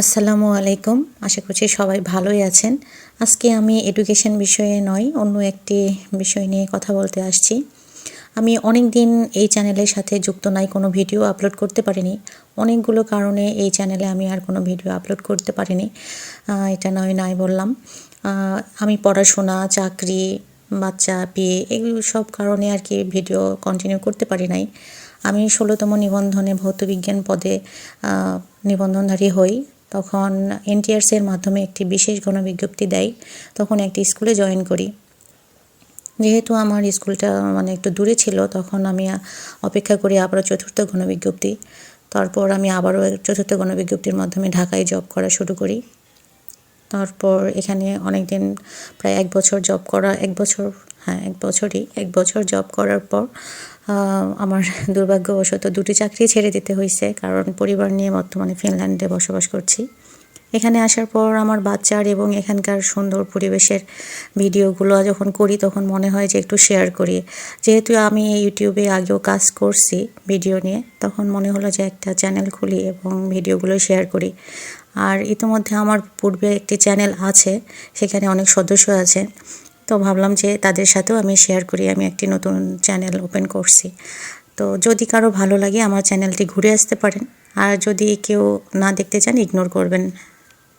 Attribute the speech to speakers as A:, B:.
A: আসসালামু আলাইকুম। আশা করছি সবাই ভালোই আছেন। আজকে আমি এডুকেশন বিষয়ে নয়, অন্য একটি বিষয় নিয়ে কথা বলতে আসছি। আমি অনেক দিন এই চ্যানেলের সাথে যুক্ত নাই, কোনো ভিডিও আপলোড করতে পারিনি। অনেকগুলো কারণে এই চ্যানেলে আমি আর কোনো ভিডিও আপলোড করতে পারিনি। এটা নয়, নাই বললাম। আমি পড়াশোনা, চাকরি, বাচ্চা, বিয়ে, এগুলো সব কারণে আর কি ভিডিও কন্টিনিউ করতে পারি নাই। আমি ষোলোতম নিবন্ধনে ভৌতবিজ্ঞান পদে নিবন্ধনধারী হই। তখন এনটিআরসির মাধ্যমে একটি বিশেষ গণবিজ্ঞপ্তি দেয়, তখন একটি স্কুলে জয়েন করি। যেহেতু আমার স্কুলটা মানে একটু দূরে ছিল, তখন আমি অপেক্ষা করি আবারও চতুর্থ গণবিজ্ঞপ্তি। তারপর আমি আবারও চতুর্থ গণবিজ্ঞপ্তির মাধ্যমে ঢাকায় জব করা শুরু করি। তারপর এখানে অনেক দিন প্রায় এক বছর জব করা, এক বছর হ্যাঁ এক বছরই, এক বছর জব করার পর আমার দুর্ভাগ্যবশত দুটি চাকরি ছেড়ে দিতে হয়েছে কারণ পরিবার নিয়ে বর্তমানে ফিনল্যান্ডে বসবাস করছি। এখানে আসার পর আমার বাচ্চার এবং এখানকার সুন্দর পরিবেশের ভিডিওগুলো যখন করি, তখন মনে হয় যে একটু শেয়ার করি। যেহেতু আমি ইউটিউবে আগেও কাজ করছি ভিডিও নিয়ে, তখন মনে হলো যে একটা চ্যানেল খুলি এবং ভিডিওগুলো শেয়ার করি। আর ইতিমধ্যে আমার পূর্বে একটি চ্যানেল আছে, সেখানে অনেক সদস্য আছে। তো ভাবলাম যে তাদের সাথেও আমি শেয়ার করি, আমি একটি নতুন চ্যানেল ওপেন করছি। তো যদি কারও ভালো লাগে, আমার চ্যানেলটি ঘুরে আসতে পারেন। আর যদি কেউ না দেখতে চান ইগনোর করবেন।